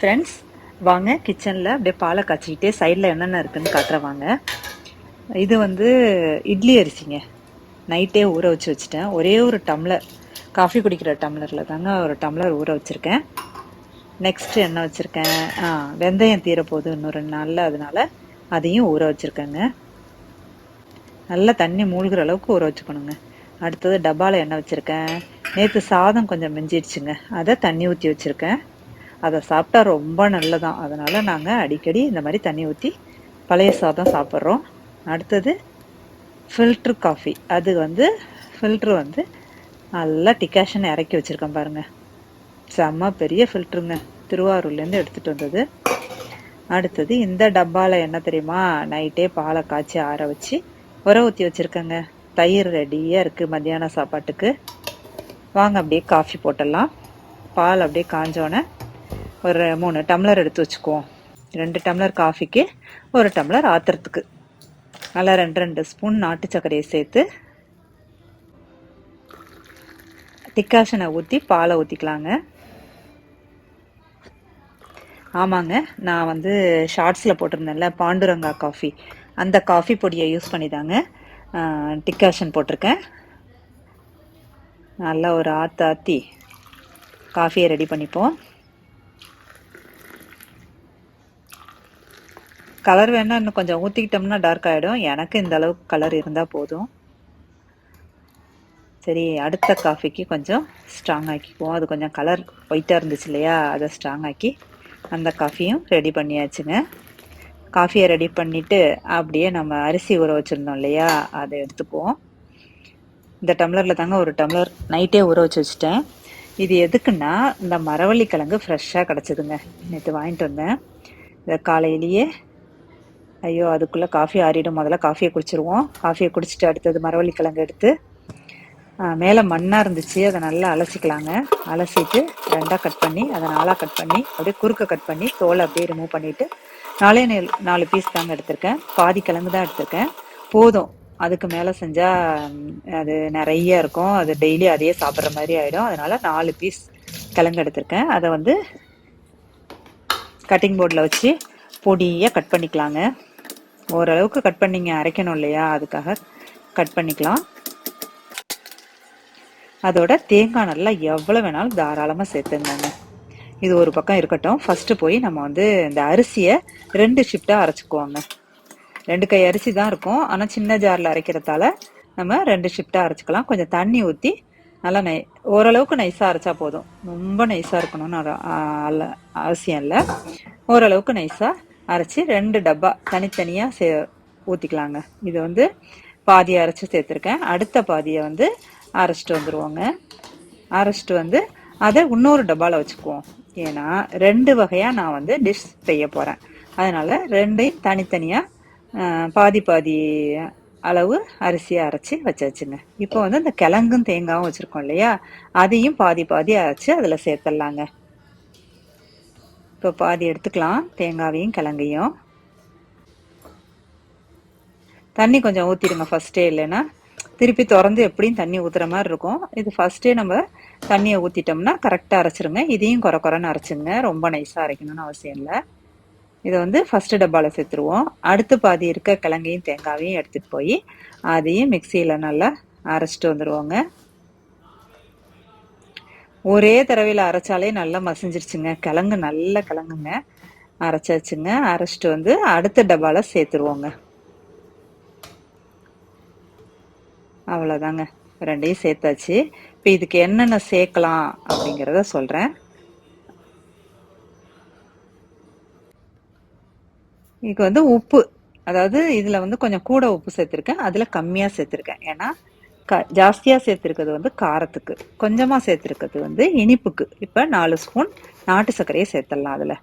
Friends வாங்க கிச்சனில் அப்படியே பாலை காய்ச்சிக்கிட்டே சைடில் என்னென்ன இருக்குன்னு காட்டுறேன் வாங்க. இது வந்து இட்லி அரிசிங்க. நைட்டே ஊற வச்சு வச்சுட்டேன். ஒரே ஒரு டம்ளர் காஃபி குடிக்கிற டம்ளரில் தாங்க ஒரு டம்ளர் ஊற வச்சுருக்கேன். நெக்ஸ்ட் என்ன வச்சுருக்கேன்? ஆ வெந்தயம் தீரப்போகுது இன்னும் ரெண்டு நாளில் அதனால அதையும் ஊற வச்சுருக்கேங்க. நல்லா தண்ணி மூழ்கிற அளவுக்கு ஊற வச்சுக்கணுங்க. அடுத்தது டப்பாவில் எண்ணெய் வச்சுருக்கேன்? நேற்று சாதம் கொஞ்சம் மிஞ்சிடுச்சுங்க. அதை தண்ணி ஊற்றி வச்சுருக்கேன். அதை சாப்பிட்டா ரொம்ப நல்லதான். அதனால் நாங்கள் அடிக்கடி இந்த மாதிரி தண்ணி ஊற்றி பழைய சாதம் சாப்பிட்றோம். அடுத்தது ஃபில்ட்ரு காஃபி அது வந்து ஃபில்ட்ரு வந்து நல்லா டிகாஷன் இறக்கி வச்சுருக்கேன் பாருங்கள் செம்ம பெரிய ஃபில்ட்ருங்க திருவாரூர்லேருந்து எடுத்துகிட்டு வந்தது. அடுத்தது இந்த டப்பாவில் என்ன தெரியுமா? நைட்டே பாலை காய்ச்சி ஆற வச்சு உர ஊற்றி வச்சுருக்கேங்க. தயிர் ரெடியாக இருக்குது மத்தியான சாப்பாட்டுக்கு. வாங்க அப்படியே காஃபி போட்டுடலாம். பால் அப்படியே காஞ்சோன்னே ஒரு மூணு டம்ளர் எடுத்து வச்சுக்குவோம் ரெண்டு டம்ளர் காஃபிக்கு ஒரு டம்ளர் ஆத்துறதுக்கு நல்லா ரெண்டு ரெண்டு ஸ்பூன் நாட்டு சர்க்கரையை சேர்த்து டிக்காஷனை ஊற்றி பாலை ஊற்றிக்கலாங்க ஆமாங்க நான் வந்து ஷார்ட்ஸில் போட்டிருந்தேன்ல பாண்டுரங்கா காஃபி. அந்த காஃபி பொடியை யூஸ் பண்ணி தாங்க டிக்காஷன் போட்டிருக்கேன். நல்லா ஒரு ஆற்று ஆற்றி காஃபியை ரெடி பண்ணிப்போம். கலர் வேணால் இன்னும் கொஞ்சம் ஊற்றிக்கிட்டோம்னா டார்க் ஆகிடும் எனக்கு இந்த அளவுக்கு கலர் இருந்தால் போதும். சரி அடுத்த காஃபிக்கு கொஞ்சம் ஸ்ட்ராங் ஆக்கிக்குவோம். அது கொஞ்சம் கலர் ஒயிட்டாக இருந்துச்சு இல்லையா? அதை ஸ்ட்ராங் ஆக்கி அந்த காஃபியும் ரெடி பண்ணியாச்சுங்க. காஃபியை ரெடி பண்ணிவிட்டு அப்படியே நம்ம அரிசி ஊற வச்சுருந்தோம் இல்லையா? அதை எடுத்துக்குவோம். இந்த டம்ளரில் தாங்க ஒரு டம்ளர் நைட்டே ஊற வச்சு வச்சுட்டேன். இது எதுக்குன்னா இந்த மரவள்ளி கிழங்கு ஃப்ரெஷ்ஷாக கிடச்சிதுங்க. நேற்று வாங்கிட்டு வந்தேன். இதை காலையிலேயே ஐயோ அதுக்குள்ளே காஃபி ஆறிடும். முதல்ல காஃபியை குடிச்சிருவோம். காஃபியை குடிச்சிட்டு அடுத்தது மரவள்ளி கிழங்கு எடுத்து மேலே மண்ணாக இருந்துச்சு. அதை நல்லா அலசிக்கலாங்க. அலசிட்டு ரெண்டாக கட் பண்ணி அதை நாலாக கட் பண்ணி அப்படியே குறுக்க கட் பண்ணி தோலை அப்படியே ரிமூவ் பண்ணிவிட்டு நாலே நாலு பீஸ் தாங்க எடுத்திருக்கேன். பாதி கிழங்கு தான் எடுத்திருக்கேன். போதும். அதுக்கு மேலே செஞ்சால் அது நிறைய இருக்கும். அது டெய்லி அதையே சாப்பிட்ற மாதிரி ஆகிடும் அதனால் நாலு பீஸ் கிழங்கு எடுத்திருக்கேன். அதை வந்து கட்டிங் போர்டில் வச்சு பொடியாக கட் பண்ணிக்கலாங்க. ஓரளவுக்கு கட் பண்ணிங்க அரைக்கணும் இல்லையா? அதுக்காக கட் பண்ணிக்கலாம். அதோட தேங்காய் நல்லா எவ்வளோ வேணாலும் தாராளமாக சேர்த்துங்க இது ஒரு பக்கம் இருக்கட்டும். ஃபஸ்ட்டு போய் நம்ம வந்து இந்த அரிசியை ரெண்டு ஷிஃப்டாக அரைச்சிக்குவோங்க. ரெண்டு கை அரிசி தான் இருக்கும். ஆனால் சின்ன ஜாரில் அரைக்கிறதால நம்ம ரெண்டு ஷிஃப்டாக அரைச்சிக்கலாம். கொஞ்சம் தண்ணி ஊற்றி நல்லா நை ஓரளவுக்கு நைஸாக அரைச்சா போதும். ரொம்ப நைஸாக இருக்கணும்னு அல்ல அவசியம் இல்லை. ஓரளவுக்கு நைஸாக அரைச்சி ரெண்டு டப்பா தனித்தனியாக சே ஊற்றிக்கலாங்க இது வந்து பாதியை அரைச்சி சேர்த்துருக்கேன். அடுத்த பாதியை வந்து அரைச்சிட்டு வந்துடுவோங்க அரைச்சிட்டு வந்து அதை இன்னொரு டப்பாவில் வச்சுக்குவோம். ஏன்னா ரெண்டு வகையாக நான் வந்து டிஷ் செய்ய போகிறேன் அதனால் ரெண்டையும் தனித்தனியாக பாதி பாதி அளவு அரிசியை அரைச்சி வச்சாச்சுங்க இப்போ வந்து இந்த கிழங்கும் தேங்காயும் வச்சுருக்கோம் இல்லையா? அதையும் பாதி பாதி அரைச்சி அதில் சேர்த்துடலாங்க. இப்போ பாதி எடுத்துக்கலாம். தேங்காவையும் கிழங்கையும். தண்ணி கொஞ்சம் ஊற்றிடுங்க ஃபஸ்ட்டே இல்லைன்னா திருப்பி திறந்து எப்படியும் தண்ணி ஊற்றுற மாதிரி இருக்கும். இது ஃபஸ்ட்டே நம்ம தண்ணியை ஊற்றிட்டோம்னா கரெக்டாக அரைச்சிருங்க. இதையும் குறை குறைன்னு அரைச்சிங்க. ரொம்ப நைஸாக அரைக்கணும்னு அவசியம் இல்லை. இதை வந்து ஃபஸ்ட்டு டப்பாவில் சேர்த்துருவோம். அடுத்து பாதி இருக்க கிழங்கையும் தேங்காவையும் எடுத்துகிட்டு போய் அதையும் மிக்சியில் நல்லா அரைச்சிட்டு வந்துடுவோங்க ஒரே தடவையில் அரைச்சாலே நல்லா மசிஞ்சிருச்சுங்க. கிழங்கு நல்ல கிழங்குங்க. அரைச்சாச்சுங்க. அரைச்சிட்டு வந்து அடுத்த டப்பாவில் சேர்த்துருவோங்க. அவ்வளோதாங்க ரெண்டையும் சேர்த்தாச்சு. இப்போ இதுக்கு என்னென்ன சேர்க்கலாம் அப்படிங்கிறத சொல்கிறேன் இதுக்கு வந்து உப்பு. அதாவது இதில் வந்து கொஞ்சம் கூட உப்பு சேர்த்துருக்கேன். அதில் கம்மியாக சேர்த்துருக்கேன். ஏன்னா க ஜாஸ்தியாக சேர்த்துருக்கிறது வந்து காரத்துக்கு. கொஞ்சமாக சேர்த்துருக்கிறது வந்து இனிப்புக்கு. இப்போ நாலு ஸ்பூன் நாட்டு சர்க்கரையை சேர்த்துடலாம் அதில்.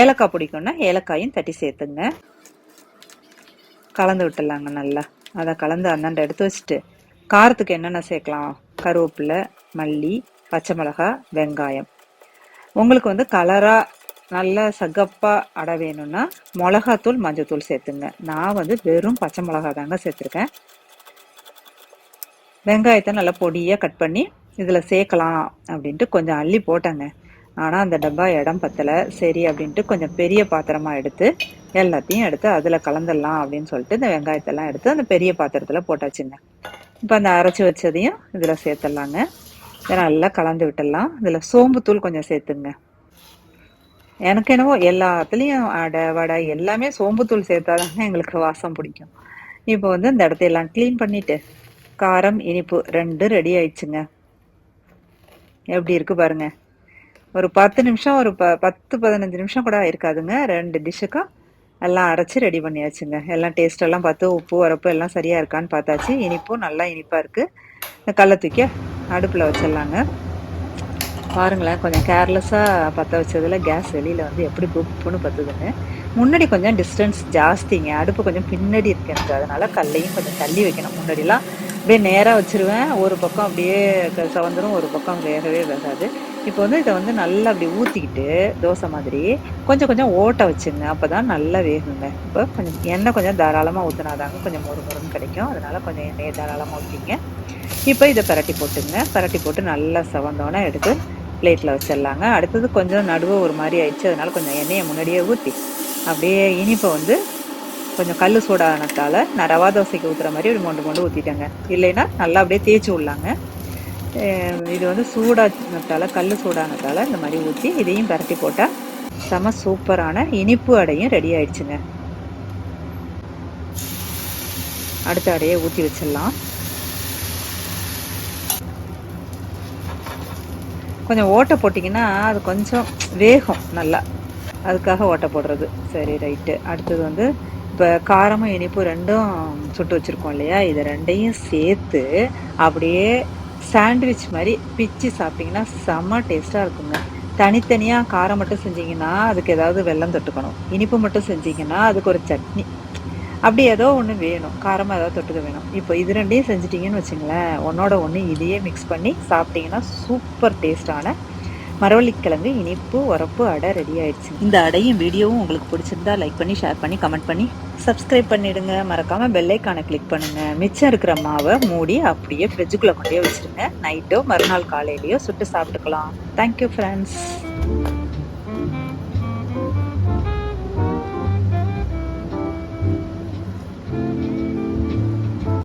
ஏலக்காய் பிடிக்கும்னா ஏலக்காயும் தட்டி சேர்த்துங்க. கலந்து விட்டுடலாங்க நல்லா. அதை கலந்து அந்தாண்ட எடுத்து வச்சுட்டு காரத்துக்கு என்னென்ன சேர்க்கலாம்? கருவேப்பிலை மல்லி பச்சை மிளகா வெங்காயம். உங்களுக்கு வந்து கலராக நல்ல சகப்பாக அடை வேணும்னா மிளகாத்தூள் மஞ்சத்தூள் சேர்த்துங்க. நான் வந்து வெறும் பச்சை மிளகா தாங்க சேர்த்துருக்கேன். வெங்காயத்தை நல்லா பொடியாக கட் பண்ணி இதில் சேர்க்கலாம் அப்படின்ட்டு கொஞ்சம் அள்ளி போட்டேங்க. ஆனால் அந்த டப்பா இடம் பத்தலை. சரி அப்படின்ட்டு கொஞ்சம் பெரிய பாத்திரமாக எடுத்து எல்லாத்தையும் எடுத்து அதில் கலந்துடலாம் அப்படின்னு சொல்லிட்டு இந்த வெங்காயத்தெல்லாம் எடுத்து அந்த பெரிய பாத்திரத்தில் போட்டாச்சுங்க. இப்போ அந்த அரைச்சி வச்சதையும் இதில் சேர்த்துடலாங்க. இதை நல்லா கலந்து விட்டுடலாம். இதில் சோம்புத்தூள் கொஞ்சம் சேர்த்துங்க. எனக்கு என்னவோ எல்லாத்துலேயும் அடை வடை எல்லாமே சோம்புத்தூள் சேர்த்தாதாங்க எங்களுக்கு வாசம் பிடிக்கும். இப்போ வந்து இந்த இடத்தையெல்லாம் க்ளீன் பண்ணிவிட்டு காரம் இனிப்பு ரெண்டு ரெடி ஆயிடுச்சுங்க. எப்படி இருக்கு பாருங்க. ஒரு பத்து நிமிஷம் ஒரு ப பத்து பதினஞ்சு நிமிஷம் கூட இருக்காதுங்க ரெண்டு டிஷ்ஷுக்கும் எல்லாம் அரைச்சி ரெடி பண்ணியாச்சுங்க. எல்லாம் டேஸ்ட் எல்லாம் பார்த்து உப்பு உரப்பு எல்லாம் சரியா இருக்கான்னு பார்த்தாச்சு. இனிப்பும் நல்லா இனிப்பா இருக்கு. இந்த கல்லை தூக்கி அடுப்பில் வச்சிடலாங்க. பாருங்களேன் கொஞ்சம் கேர்லெஸ்ஸாக பற்ற வச்சதில் கேஸ் வெளியில் வந்து எப்படி குப்புன்னு பத்துதுன்னு. முன்னாடி கொஞ்சம் டிஸ்டன்ஸ் ஜாஸ்திங்க. அடுப்பு கொஞ்சம் பின்னாடி இருக்கு எனக்கு கல்லையும் கொஞ்சம் தள்ளி வைக்கணும். முன்னாடிலாம் அப்படியே நேராக வச்சுருவேன். ஒரு பக்கம் அப்படியே க- ஒரு பக்கம் வேகவே வேகாது. இப்போ வந்து இதை வந்து நல்லா அப்படி ஊற்றிக்கிட்டு தோசை மாதிரி கொஞ்சம் கொஞ்சம் ஓட்ட வச்சுங்க அப்போ தான் நல்லா வேகுங்க. இப்போ கொஞ்சம் எண்ணெய் கொஞ்சம் தாராளமாக ஊற்றினாதாங்க கொஞ்சம் மொறு மொறுன்னு கிடைக்கும். அதனால் கொஞ்சம் எண்ணெயை தாராளமாக ஊற்றிங்க இப்போ இதை பரட்டி போட்டுங்க. பரட்டி போட்டு நல்லா சவந்தோன்னே எடுத்து பிளேட்டில் வச்சிடலாங்க. அடுத்தது கொஞ்சம் நடுவு ஒரு மாதிரி ஆயிடுச்சு. அதனால் கொஞ்சம் எண்ணெயை முன்னாடியே ஊற்றி அப்படியே இனிப்பை வந்து கொஞ்சம் கல் சூடானதால நான் ரவா தோசைக்கு ஊற்றுற மாதிரி ஒரு மொண்டு மொண்டு ஊற்றிட்டேங்க இல்லைன்னா நல்லா அப்படியே தேய்ச்சி விடலாங்க. இது வந்து சூடானத்தால் கல் சூடானதால இந்த மாதிரி ஊற்றி இதையும் பரட்டி போட்டால் செம சூப்பரான இனிப்பு அடையும் ரெடி ஆயிடுச்சுங்க. அடுத்த அடையை ஊற்றி வச்சிடலாம். கொஞ்சம் ஓட்டை போட்டிங்கன்னா அது கொஞ்சம் வேகம் நல்லா. அதுக்காக ஓட்டை போடுறது. சரி ரைட்டு. அடுத்தது வந்து இப்போ காரமும் இனிப்பு ரெண்டும் சுட்டு வச்சுருக்கோம் இல்லையா? இது ரெண்டையும் சேர்த்து அப்படியே சாண்ட்விச் மாதிரி பிச்சு சாப்பிட்டிங்கன்னா செம்ம டேஸ்ட்டாக இருக்குங்க. தனித்தனியாக காரம் மட்டும் செஞ்சீங்கன்னா அதுக்கு ஏதாவது வெல்லம் தொட்டுக்கணும். இனிப்பு மட்டும் செஞ்சீங்கன்னா அதுக்கு ஒரு சட்னி. அப்படி ஏதோ ஒன்று வேணும். காரமாக ஏதாவது தொட்டுக்க வேணும். இப்போ இது ரெண்டையும் செஞ்சிட்டிங்கன்னு வச்சுங்களேன் ஒன்றோட ஒன்று இதையே மிக்ஸ் பண்ணி சாப்பிட்டிங்கன்னா சூப்பர் டேஸ்டான மரவள்ளிக்கிழங்கு இனிப்பு உரப்பு அடை ரெடி ஆயிடுச்சு. இந்த அடையும் வீடியோவும் உங்களுக்கு பிடிச்சிருந்தா லைக் பண்ணி ஷேர் பண்ணி கமெண்ட் பண்ணி சப்ஸ்கிரைப் பண்ணிடுங்க. மறக்காம பெல்லைக்கான கிளிக் பண்ணுங்க. மிச்சம் இருக்கிற மாவை மூடி அப்படியே ஃப்ரிட்ஜுக்குள்ளே கொண்டே வச்சிருங்க. நைட்டோ மறுநாள் காலையிலையோ சுட்டு சாப்பிட்டுக்கலாம். Thank you friends